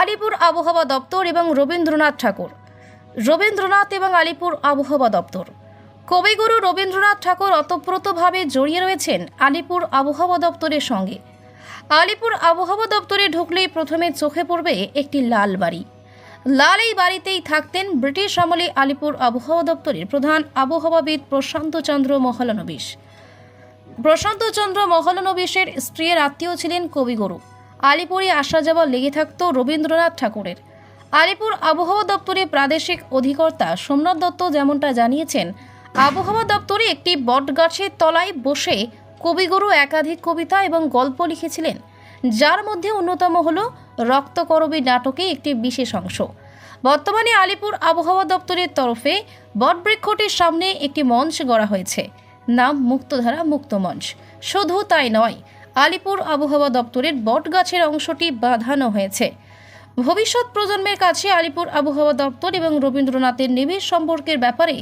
আলিপুর আবহাওয়া দপ্তর এবং রবীন্দ্রনাথ ঠাকুর। রবীন্দ্রনাথ এবং আলিপুর আবহাওয়া দপ্তর। কবিগুরু রবীন্দ্রনাথ ঠাকুর অতপ্রতভাবে জড়িয়ে রয়েছেন আলিপুর আবহাওয়া দপ্তরের সঙ্গে। আলিপুর আবহাওয়া দপ্তরে ঢুকলেই প্রথমে চোখে পড়বে একটি লাল বাড়ি। লাল এই বাড়িতেই থাকতেন ব্রিটিশ আমলে আলিপুর আবহাওয়া দপ্তরের প্রধান আবহাওয়াবিদ প্রশান্ত চন্দ্র মহলানবিশ। প্রশান্ত চন্দ্র মহলানবিশের স্ত্রীর আত্মীয় ছিলেন কবিগুরু। আলিপুরে আসা যাওয়া লেগে থাকত রবীন্দ্রনাথ ঠাকুরের। আলিপুর আবহাওয়া দপ্তরের প্রাদেশিক অধিকর্তা সোমনাথ দত্ত যেমনটা জানিয়েছেন, আবহাওয়া দপ্তরে একটি বটগাছের তলায় বসে কবিগুরু একাধিক কবিতা এবং গল্প লিখেছিলেন, যার মধ্যে অন্যতম হল রক্তকরবী নাটকে একটি বিশেষ অংশ। বর্তমানে আলিপুর আবহাওয়া দপ্তরের তরফে বটবৃক্ষটির সামনে একটি মঞ্চ গড়া হয়েছে, নাম মুক্তধারা মুক্ত মঞ্চ। শুধু তাই নয় আলিপুর আবহাওয়া দপ্তরের বটগাছের অংশটি বাঁধানো হয়েছে। ভবিষ্যৎ প্রজন্মের কাছে আলিপুর আবহাওয়া দপ্তর এবং রবীন্দ্রনাথের নিবিড় সম্পর্কের ব্যাপারে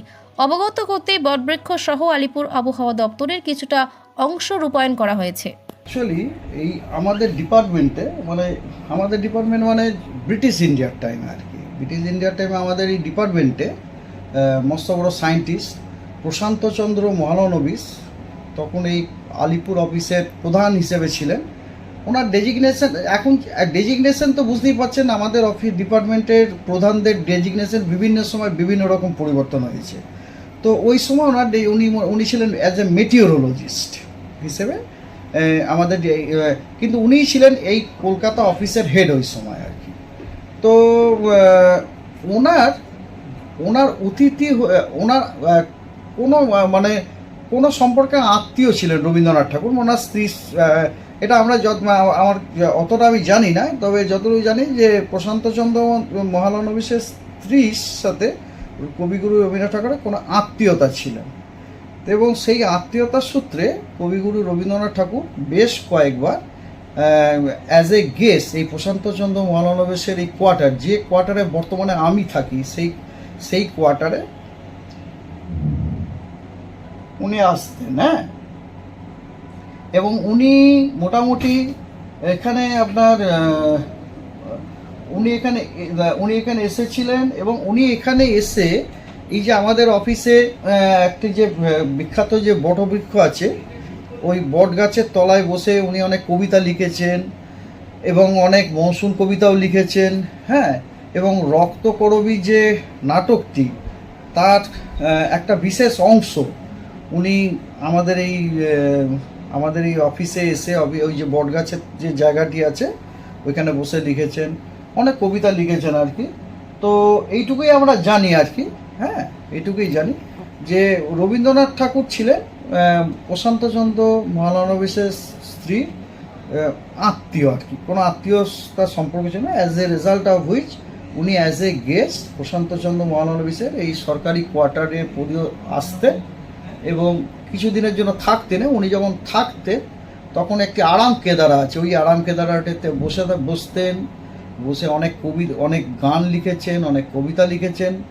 অবগত করতে বটবৃক্ষ সহ আলিপুর আবহাওয়া দপ্তরের কিছুটা অংশ রূপায়ণ করা হয়েছে। অ্যাকচুয়ালি এই আমাদের ডিপার্টমেন্টে মানে আমাদের ডিপার্টমেন্ট মানে ব্রিটিশ ইন্ডিয়ার টাইমে আর কি। ব্রিটিশ ইন্ডিয়ার টাইমে আমাদের এই ডিপার্টমেন্টে মস্ত বড় সায়েন্টিস্ট প্রশান্তচন্দ্র মহানবিস তখন এই আলিপুর অফিসের প্রধান হিসেবে ছিলেন। ওনার ডেজিগনেশন এখন ডেজিগনেশন তো বুঝতেই পারছেন, আমাদের অফিস ডিপার্টমেন্টের প্রধানদের ডেজিগনেশন বিভিন্ন সময় বিভিন্ন রকম পরিবর্তন হয়েছে। তো ওই সময় ওনার উনি উনি ছিলেন অ্যাজ এ মেটিওরোলজিস্ট হিসেবে আমাদের কিন্তু উনিই ছিলেন এই কলকাতা অফিসের হেড ওই সময় আর কি। তো ওনার ওনার অতিথি ওনার কোনো মানে কোনো সম্পর্কে আত্মীয় ছিলেন রবীন্দ্রনাথ ঠাকুর, ওনার স্ত্রী এটা আমরা যত আমার অতটা আমি জানি না, তবে যতটুকু জানি যে প্রশান্তচন্দ্র মহালানবিশের স্ত্রীর সাথে কবিগুরু রবীন্দ্রনাথ ঠাকুরের কোনো আত্মীয়তা ছিলেন। এবং সেই আত্মীয়তার সূত্রে কবিগুরু রবীন্দ্রনাথ ঠাকুর বেশ কয়েকবার অ্যাজ এ গেস্ট এই প্রশান্তচন্দ্র মহালনবেশের এই কোয়ার্টার যে কোয়ার্টারে বর্তমানে আমি থাকি, সেই সেই কোয়ার্টারে উনি আসতেন হ্যাঁ? এবং উনি মোটামুটি এখানে আপনার উনি এখানে উনি এখানে এসেছিলেন এবং উনি এখানে এসে এই যে আমাদের অফিসে একটি যে বিখ্যাত যে বটবৃক্ষ আছে, ওই বট গাছের তলায় বসে উনি অনেক কবিতা লিখেছেন এবং অনেক মৌসুম কবিতাও লিখেছেন হ্যাঁ? এবং রক্তকরবী যে নাটকটি, তার একটা বিশেষ অংশ উনি আমাদের এই আমাদের এই অফিসে এসে ওই যে বটগাছের যে জায়গাটি আছে, ওইখানে বসে লিখেছেন, অনেক কবিতা লিখেছেন আর কি। তো এইটুকুই আমরা জানি আর কি হ্যাঁ এইটুকুই জানি। যে রবীন্দ্রনাথ ঠাকুর ছিলেন প্রশান্তচন্দ্র মহানবিশের স্ত্রী আত্মীয় আর কি। কোনো আত্মীয়তার সম্পর্ক ছিল না। As a result of which উনি অ্যাজ এ গেস্ট প্রশান্তচন্দ্র মহানবিশের এই সরকারি কোয়ার্টারে পরিও আসতেন। এবং কিছুদিনের জন্য থাকতেন, উনি যখন থাকতেন, তখন একটি আরাম কেদারা আছে। ওই আরাম কেদারাটিতে বসে বসতেন, বসে অনেক কবি, অনেক গান লিখেছেন, অনেক কবিতা লিখেছেন।